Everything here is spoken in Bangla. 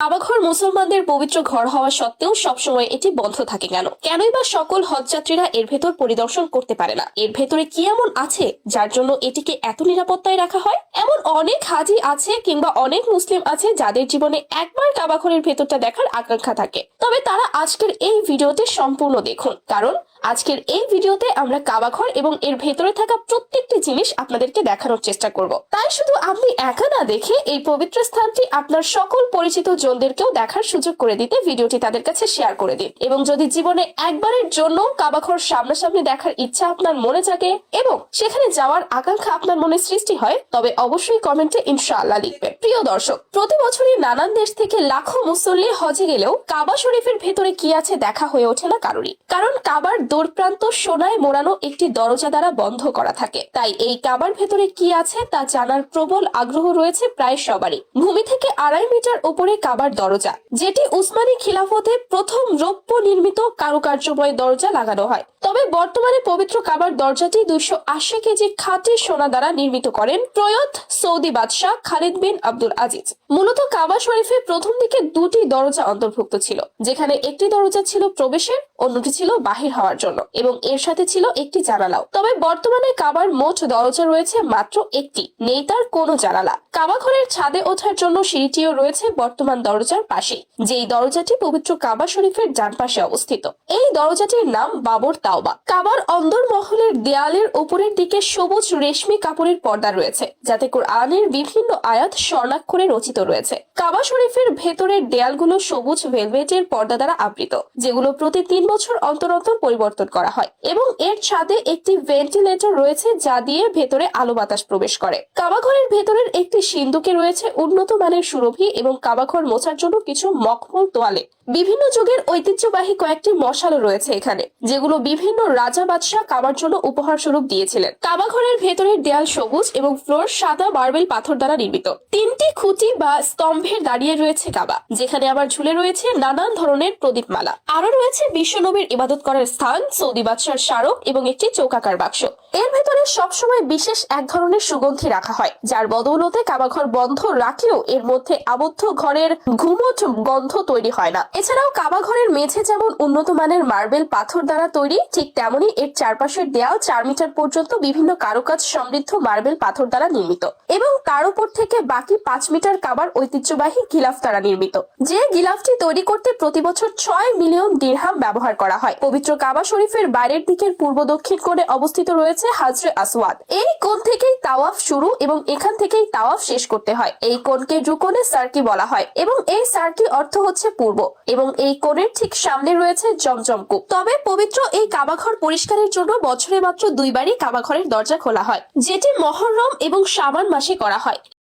কাবাঘর মুসলমানদের পবিত্র ঘর হওয়া সত্ত্বেও সবসময় এটি বন্ধ থাকে কেন? কেনই বা সকল হজযাত্রীরা এর ভেতর পরিদর্শন করতে পারে না? এর ভেতরে কি এমন আছে যার জন্য এটিকে এত নিরাপত্তায় রাখা হয়? এমন অনেক হাজি আছে কিংবা অনেক মুসলিম আছে যাদের জীবনে একবার কাবাঘরের ভেতরটা দেখার আকাঙ্ক্ষা থাকে। তবে তারা আজকের এই ভিডিওতে সম্পূর্ণ দেখুন। কারণ আজকের এই ভিডিওতে আমরা কাবাঘর এবং এর ভেতরে থাকা প্রত্যেকটি জিনিস আপনাদেরকে দেখানোর চেষ্টা করব। তাই শুধু আপনি একা না দেখে এই পবিত্র স্থানটি আপনার সকল পরিচিত জনদেরকেও দেখার সুযোগ করে দিতে ভিডিওটি তাদের কাছে শেয়ার করে দিন। এবং যদি জীবনে একবারের জন্য কাবাঘর সামনাসামনি দেখার ইচ্ছা আপনার মনে জাগে এবং সেখানে যাওয়ার আকাঙ্ক্ষা আপনার মনে সৃষ্টি হয়, তবে অবশ্যই কমেন্টে ইনশাআল্লাহ লিখবেন। প্রিয় দর্শক, প্রতি বছরই নানান দেশ থেকে লাখো মুসল্লি হজে গেলেও কাবা শরীফের ভেতরে কি আছে দেখা হয়ে ওঠে না কারোরই। কারণ কাবার দূরপ্রান্ত সোনায় মোড়ানো একটি দরজা দ্বারা বন্ধ করা থাকে। তাই এই কাবার ভেতরে কি আছে তা জানার প্রবল আগ্রহ রয়েছে প্রায় সবারই। ভূমি থেকে আড়াই মিটার উপরে কাবার দরজা, যেটি উসমানী খিলাফতে প্রথম রৌপ্য নির্মিত কারুকার্যময় দরজা লাগানো হয়। তবে বর্তমানে পবিত্র কাবার দরজাটি দুইশো আশি কেজি খাঁটি সোনা দ্বারা নির্মিত করেন প্রয়ত সৌদি বাদশাহ খালিদ বিন আব্দুল আজিজ। মূলত কাবা শরীফে প্রথম দিকে দুটি দরজা অন্তর্ভুক্ত ছিল, যেখানে একটি দরজা ছিল প্রবেশের, অন্যটি ছিল বাহির হওয়ার। জন্য এবং এর সাথে ছিল একটি জানালাও। তবে বর্তমানে কাবার মোট দরজা রয়েছে মাত্র একটি, নেই তার কোনো জানালা। কাবা ঘরের ছাদে ওঠার জন্য সিঁড়িটিও রয়েছে বর্তমান দরজার পাশে, যেই দরজাটি পবিত্র কাবা শরীফের ডান পাশে অবস্থিত। এই দরজাটির নাম বাবর তাওবা। কাবার অন্দর মহলের দেয়ালের উপরের দিকে সবুজ রেশমি কাপড়ের পর্দা রয়েছে, যাতে কোরআনের বিভিন্ন আয়াত স্বর্ণাক্ষরে রচিত রয়েছে। কাবা শরীফের ভেতরের দেয়ালগুলো সবুজ ভেলভেটের পর্দা দ্বারা আবৃত, যেগুলো প্রতি তিন বছর অন্তর অন্তর পরিবর্তন করা হয় এবং এর ছাদে একটি ভেন্টিলেটর রয়েছে যা দিয়ে ভেতরে আলো বাতাস প্রবেশ করে। কাবাঘরের ভেতরের একটি সিন্ধুকে রয়েছে উন্নত মানের সুরভি এবং কাবাঘর মোছার জন্য কিছু মখমল তোয়ালে। বিভিন্ন যুগের ঐতিহ্যবাহী কয়েকটি মশালও রয়েছে এখানে, যেগুলো বিভিন্ন রাজা বাদশাহ কাবার জন্য উপহার স্বরূপ দিয়েছিলেন। কাবাঘরের ভেতরের দেয়াল সবুজ এবং ফ্লোর সাদা মার্বেল পাথর দ্বারা নির্মিত। তিনটি খুঁটি বা স্তম্ভের দাঁড়িয়ে রয়েছে কাবা, যেখানে আবার ঝুলে রয়েছে নানান ধরনের প্রদীপমালা। আরও রয়েছে বিশ্বনবীর ইবাদত করার স্থান সৌদি বাদশার স্মারক এবং একটি চৌকাকার বাক্স। এর ভেতরে সবসময় বিশেষ এক ধরনের সুগন্ধি রাখা হয়, যার বদৌলতে কাবাঘর বন্ধ রাখলেও এর মধ্যে আবদ্ধ ঘরের ঘুমট গন্ধ তৈরি হয় না। এছাড়াও কাবা ঘরের মেঝে যেমন উন্নত মানের মার্বেল পাথর দ্বারা তৈরি, ঠিক তেমনি এর চারপাশের দেয়াল চার মিটার পর্যন্ত বিভিন্ন কারুকাজ সমৃদ্ধ মার্বেল পাথর দ্বারা নির্মিত এবং তার উপর থেকে বাকি পাঁচ মিটার কাবার ঐতিহ্যবাহী গিলাফ দ্বারা নির্মিত। যে গিলাফটি তৈরি করতে প্রতি বছর ছয় মিলিয়ন দিরহাম ব্যবহার করা হয়। পবিত্র কাবা শরীফের বাইরের দিকের পূর্ব দক্ষিণ কোণে অবস্থিত রয়েছে হাজরে আসওয়াদ। এই কোণ থেকেই তাওয়াফ শুরু এবং এখান থেকেই তাওয়াফ শেষ করতে হয়। এই কোণকে রুকনে সার্কি বলা হয় এবং এই সার্কি অর্থ হচ্ছে পূর্ব এবং এই কোণের ঠিক সামনে রয়েছে জমজম কূপ। তবে পবিত্র এই কাবাঘর পরিষ্কারের জন্য বছরে মাত্র দুইবারই কাবাঘরের দরজা খোলা হয়, যেটি মহরম এবং সাবান মাসে করা হয়।